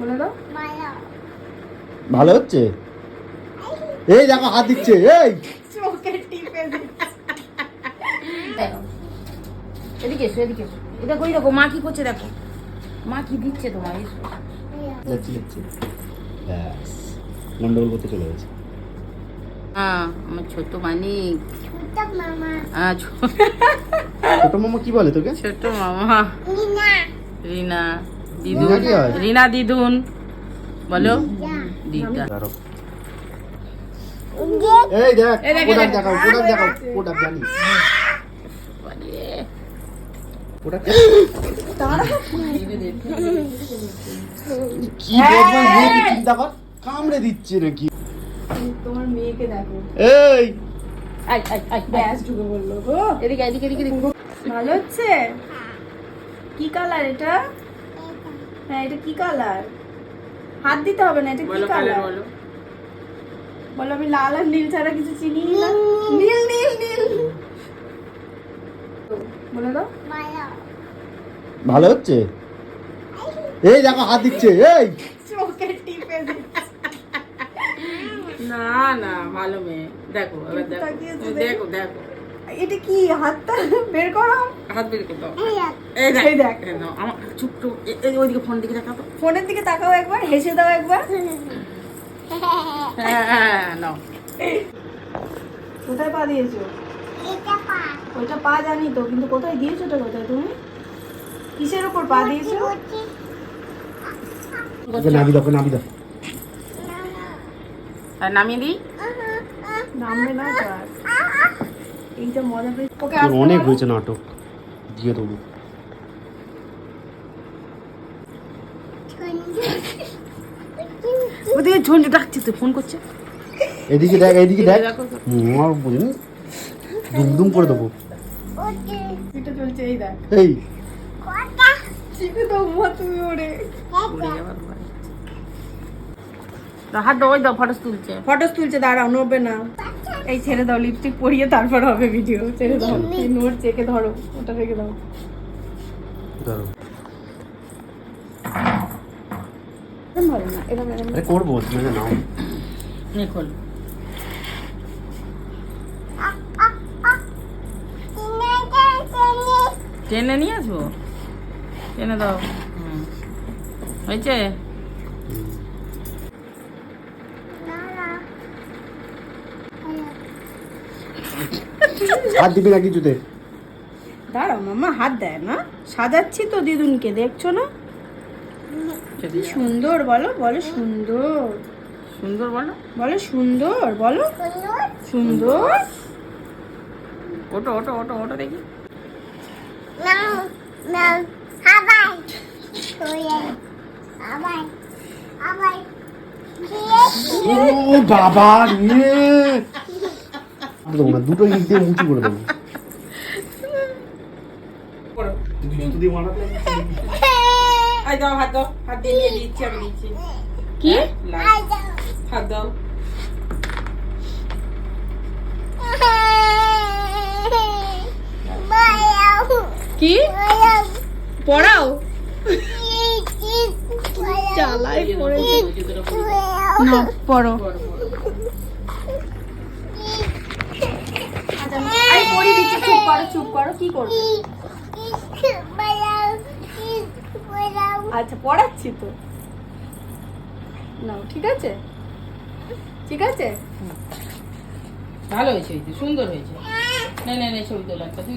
বলে দাও। ভালো হচ্ছে? এই দেখো হাত দিচ্ছে এই। চোখে টিপে দেখো এদিকে এসো এদিকে এসো। এটা কই দেখো মা কি করছে দেখো। মা কি দিচ্ছে তোমার এসো। যাচ্ছি যাচ্ছি ব্যাস গন্ডগোল করতে চলে গেছে। হ্যাঁ আমার ছোট মানিক হ্যাঁ ছোট মামা কি বলে তোকে? ছোট মামা। রিনা। রিনা। রিনা দিদুন। বলো। দিদা এই দেখ। দেখাও দেখাও জানি। কি চিন্তা কর? কামড়ে দিচ্ছে নাকি? তোমার মেয়েকে দেখো। এই! আই, আই, আই, আই। ব্যাস ঢুকে বলল গো। এদিকে এদিকে এদিকে। ভালো হচ্ছে? কি কালার এটা? হ্যাঁ এটা কি কালার হাত দিতে হবে না এটা কি কালার কালার বলো। বলো আমি লাল আর নীল ছাড়া কিছু চিনি না। নীল। নীল নীল বলে দাও। ভালো। হচ্ছে? এই দেখো হাত দিচ্ছে এই। চোখে টিপে না না ভালো মেয়ে। দেখো দেখো? দেখো দেখো। এটা কি হাতটা বের করো। হাত বের করে এই দেখ। দেখ এই নাও, আমার চুপ তো এই ওইদিকে ফোন দিকে দেখাও তো। ফোনের দিকে তাকাও একবার হেসে দাও একবার। হ্যাঁ হ্যাঁ নাও। কোথায় পা দিয়েছ? ওইটা পা জানি তো কিন্তু কোথায় দিয়েছ ওটা কোথায় তুমি? কিসের উপর পা দিয়েছ? নাবি দাও নাবি দাও। আর নামিয়ে দিই? নামবে না তো আর এইটা মজা পেয়ে ওকে অনেক হয়েছে নাটক। দিয়ে দেবো। ওদিকে ঝঞ্ঝু ডাকছে তো ফোন করছে? এদিকে দেখ এদিকে দেখ। আমার বুঝিনি দুম দুম করে দেবো। এটা চলছে এই দেখ। এই। হাত ওই দাও তুলছে। ফটো তুলছে দাঁড়াও নড়বে না। এই ছেড়ে দাও লিপস্টিক পরিয়ে তারপর হবে ভিডিও ছেড়ে দাও। এই নোট চেকে ধরো ওটা রেখে দাও। দাঁড়াও। এরকম ভালো না এরকম এরকম আরে করব তুমি আগে নাও। নে খোল টেনে নিয়ে আসব? টেনে দাও। হুম। হয়েছে? হাত দিবি না কিছুতে? দাঁড়াও মামা হাত দেয় না। সাজাচ্ছি তো দিদুনকে দেখছ না? কি সুন্দর বলো বলো সুন্দর। সুন্দর বলো। বলো সুন্দর বলো। সুন্দর। ওটো ওটো ওটো ওটো দেখি। বাবা রে। দেবো না দুটো ইট দিয়ে উঁচু করে দেবো তুই জুতো দিয়ে মারাতে আই দাও হাত দাও হাত দিয়ে দিচ্ছি আমি দিচ্ছি কি হাত দাও কি পড়াও চালাই পড়ো আমি পড়িয়ে দিচ্ছি চুপ করো, চুপ করো, কি করবে? আচ্ছা পড়াচ্ছি তো। নাও, ঠিক আছে? ঠিক আছে? ভালো হয়েছে সুন্দর হয়েছে। না না, নে ছবি তোলা তুই